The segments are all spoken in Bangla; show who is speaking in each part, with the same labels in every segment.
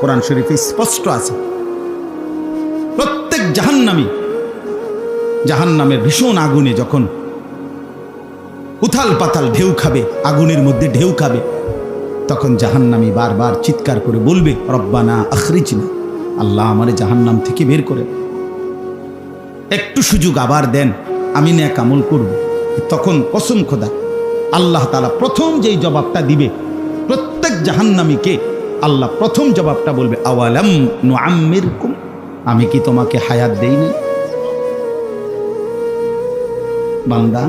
Speaker 1: কোরআন শরীফে স্পষ্ট আছে। প্রত্যেক জাহান্নামী জাহান্নামের ভীষণ আগুনে যখন উথাল পাতাল ঢেউ খাবে, আগুনের মধ্যে ঢেউ খাবে, তখন জাহান্নামী বারবার চিৎকার করে বলবে, রব্বানা আখরিচিনা আল্লাহ আমারে জাহান্নাম থেকে বের করে একটু সুযোগ আবার দেন, আমি ন্যাক আমল করব। তখন কসম খোদা, আল্লাহ তালা প্রথম যেই জবাবটা দিবে, প্রত্যেক জাহান্নামীকে আল্লাহ প্রথম জবাবটা বলবে, আওয়ালাম নুআম্মিরকুম, আমি কি তোমাকে হায়াত দেই নাই বান্দা,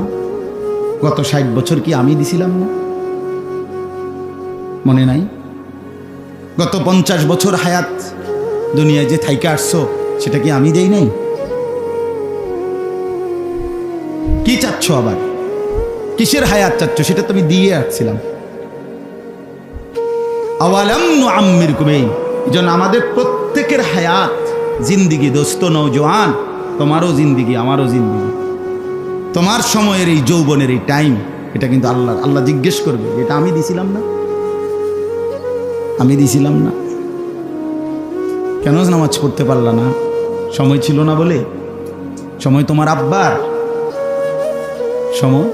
Speaker 1: গত ষাট বছর কি আমি দিছিলাম না? মনে নাই? গত পঞ্চাশ বছর হায়াত দুনিয়ায় যে থাইকে আসছো, সেটা কি আমি দেই নাই? কি চাচ্ছ আবার? কিসের হায়াত চাচ্ছ? সেটা তো আমি দিয়ে আসছিলাম। আওয়ালাম আম্মির কুমেই যেন আমাদের প্রত্যেকের হায়াত, জিন্দিগি দোস্ত নৌজওয়ান তোমারও জিন্দিগি, আমারও জিন্দিগি। তোমার সময়ের এই যৌবনের এই টাইম এটা কিন্তু আল্লাহ আল্লাহ জিজ্ঞেস করবে, এটা আমি দিছিলাম না? আমি দিছিলাম না। কেন নামাজ পড়তে পারলা না? সময় ছিল না বলে? সময় তোমার আব্বার। সময়?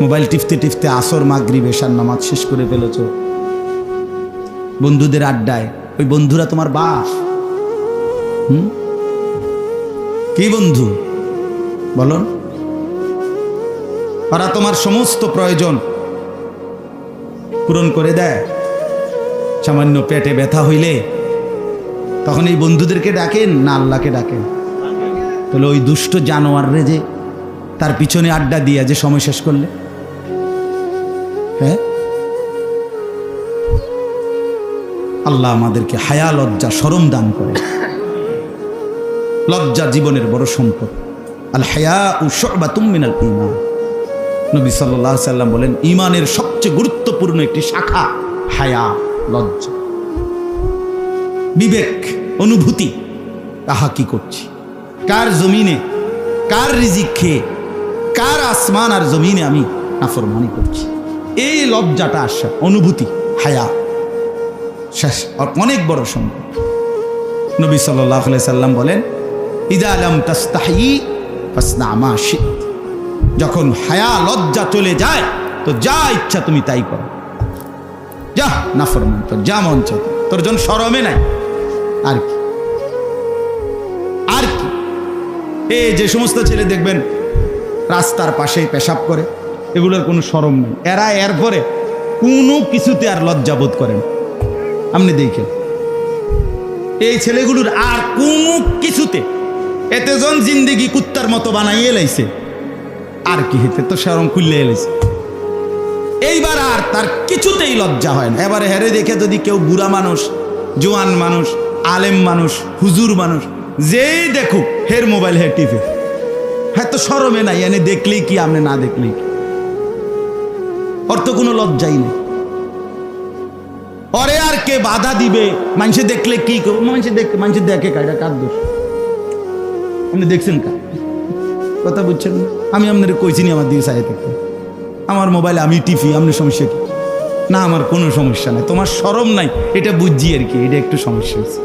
Speaker 1: মোবাইল টিপতে টিপতে আসর মাগরি বেশার নামাজ শেষ করে ফেলেছ। বন্ধুদের আড্ডায়। ওই বন্ধুরা তোমার বাস হুম? কি বন্ধু? বলুন ওরা তোমার সমস্ত প্রয়োজন পূরণ করে দেয়। সামান্য পেটে ব্যথা হইলে তখন এই বন্ধুদেরকে ডাকেন, না আল্লাহকে ডাকেন। তাহলে ওই দুষ্ট জানোয়ার রে যে তার পিছনে আড্ডা দিয়া যে সময় শেষ করলে। হ্যাঁ? আল্লাহ আমাদেরকে হায়া, লজ্জা সরম দান করে। লজ্জা জীবনের বড় সম্পদ। আল হায়া ও শবা তুমিনাল ইমান নবী সাল্লাহ সাল্লাম বলেন ইমানের সবচেয়ে গুরুত্বপূর্ণ একটি শাখা হায়া, লজ্জা। বিবেক, অনুভূতি, তাহা কি করছি? কার জমিনে, কার রিজিক খেয়ে, কার আসমান আর জমিনে আমি নাফরমানি করছি? এই লজ্জাটা আসা, অনুভূতি, হায়া। শেষ অনেক বড় সম্পদ। নবী সাল্লাহ সাল্লাম বলেন ইদা আলম তাস্তাহি ফাসনা মা শিত যখন হায়া, লজ্জা চলে যায়, তো যা ইচ্ছা তুমি তাই করো। যা নাফরমান, তোর যা মন চায় তোর জন সরমে নাই। আর কি? আর কি? এ যে সমস্ত ছেলে দেখবেন, রাস্তার পাশেই পেশাব করে, এগুলোর কোনো সরম নেই। এরা এরপরে কোনো কিছুতে আর লজ্জা বোধ করেন আপনি দেখেন। এই ছেলেগুলোর আর কোনো কিছুতে এতেজন জিন্দিগি কুত্তার মতো বানাইয়ে লাইছে। আর কি হেতে তো সরম খুললে এলেছে। এইবার আর তার কিছুতেই লজ্জা হয় না। এবারে হেরে দেখে যদি কেউ বুড়া মানুষ, জোয়ান মানুষ, আলেম মানুষ, হুজুর মানুষ, যেই দেখুক, হের মোবাইল হে টিভি হ্যাঁ তো সরমে নাই, এনে দেখলেই কি আপনি না দেখলেই কি। কোনো লজ্জাই নেই। পরে আর কে বাধা দিবে? মানুষে দেখলে কি করব? মানুষে দেখে মানুষে দেখে কাজটা কার দোষ? আপনি দেখছেন কা? কথা বুঝছেন আমি আপনার কইছি নি আমার দিকে সাইয়ে থাকতে। আমার মোবাইলে আমি টিপি আপনার সমস্যা কি? না, আমার কোনো সমস্যা নাই। তোমার সরম নাই। এটা বুঝছি আর কি, এটা একটু সমস্যা আছে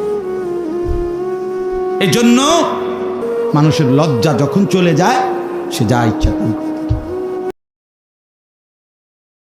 Speaker 1: এই জন্য মানুষের লজ্জা যখন চলে যায়, সে যা ইচ্ছা করে।